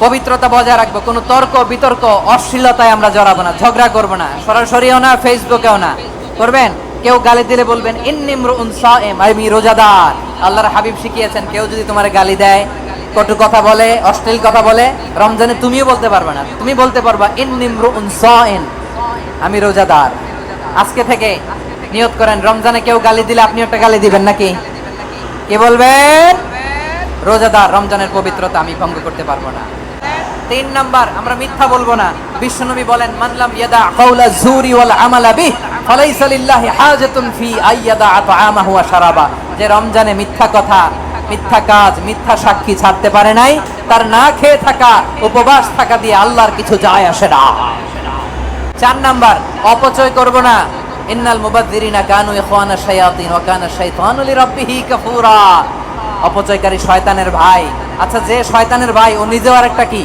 পবিত্রতা বজায় রাখব, কোনো তর্ক, বিতর্ক, অশ্লীলতায় আমরা জড়াবো না, ঝগড়া করব না, সরাসরিও না, ফেসবুকেও না। করবেন? কেউ গালি দিলে বলবেন আমি রোজাদার। আল্লাহর হাবিব শিখিয়েছেন, কেউ যদি তোমার গালি দেয়, কটু কথা বলে, অশ্লীল কথা বলে, রমজানে তুমিও বলতে পারবে না। তুমি বলতে পারবা সাইম আমি রোজাদার। আজকে থেকে নিয়ত করেন, রমজানে কেউ গালি দিলে আপনি একটা গালি দিবেন নাকি? কে বলবেন? রোজাদার, রমজানের পবিত্রতা আমি ভঙ্গ করতে পারব না। তিন নাম্বার, আমরা মিথ্যা বলব না। বিশ্বনবী বলেন মানলাম ইয়াদা কাউলা জুরি ওয়াল আমালা বিহ, ফালাইসা লিল্লাহি হাজাতুন ফি আইয়াদা আতআমাহু ওয়া শারাবা। যে রমজানে মিথ্যা কথা, মিথ্যা কাজ, মিথ্যা সাক্ষী ছাড়তে পারে নাই, তার না খেয়ে থাকা, উপবাস থাকা দিয়ে আল্লাহর কিছু যায় আসে না। চার নাম্বার, অপচয় করব না। ইন্নাল মুবাদদিরিনা কানু ইখওয়ানা শায়াতিন ওয়া কানা শাইতানু লিরাব্বিহি কাফুরা। অপচয়কারী শয়তানের ভাই। আচ্ছা যে শয়তানের ভাই, ও নিজেও আরেকটা কি?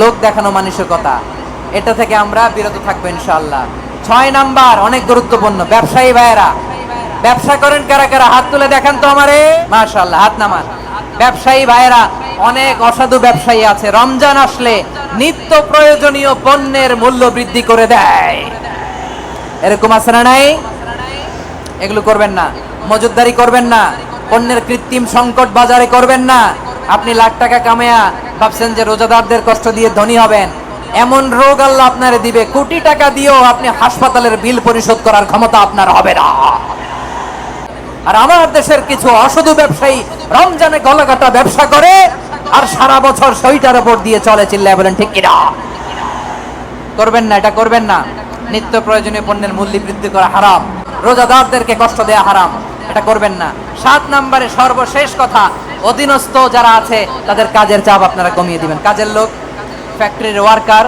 লোক দেখানো মানসিকতা। এটা থেকে আমরা বিরত থাকব ইনশাল্লাহ ছয় নাম্বার, অনেক গুরুত্বপূর্ণ। ব্যবসায়ী ভাইয়েরা, ব্যবসা করেন কারা কারা? হাত তুলে দেখান তো আমারে। মাশাআল্লাহ, হাত নামান। ব্যবসায়ী ভাইয়েরা, অনেক অসাধু ব্যবসায়ী আছে। রমজান আসলে নিত্য প্রয়োজনীয় পণ্যের মূল্য বৃদ্ধি করে দেয়। এরকম আছে না নাই? এগুলো করবেন না। মজুদারি করবেন না। পণ্যের কৃত্রিম সংকট বাজারে করবেন না। আপনি লাখ টাকা কামায়া ভাবছেন যে রোজাদারদের কষ্ট দিয়ে ধনী হবেন। এমন রোগ আল্লাহ আপনারে দিবে। কোটি টাকা দিয়েও আপনি হাসপাতালের বিল পরিশোধ করার ক্ষমতা আপনার হবে না। আর আমার দেশের কিছু অসাধু ব্যবসায়ী রমজানে গলাকাটা ব্যবসা করে আর সারা বছর সইটার উপর দিয়ে চলে চিল্লায় বলেন, ঠিক কিনা? করবেন না, এটা করবেন না। নিত্য প্রয়োজনীয় পণ্যের মূল্য বৃদ্ধি করা হারাম। রোজাদারদেরকে কষ্ট দেয়া হারাম। এটা করবেন না। সাত নম্বরে সর্বশেষ কথা, অধীনস্থ যারা আছে, তাদের কাজের চাপ আপনারা কমিয়ে দিবেন। কাজের লোক ফ্যাক্টরির ওয়ার্কার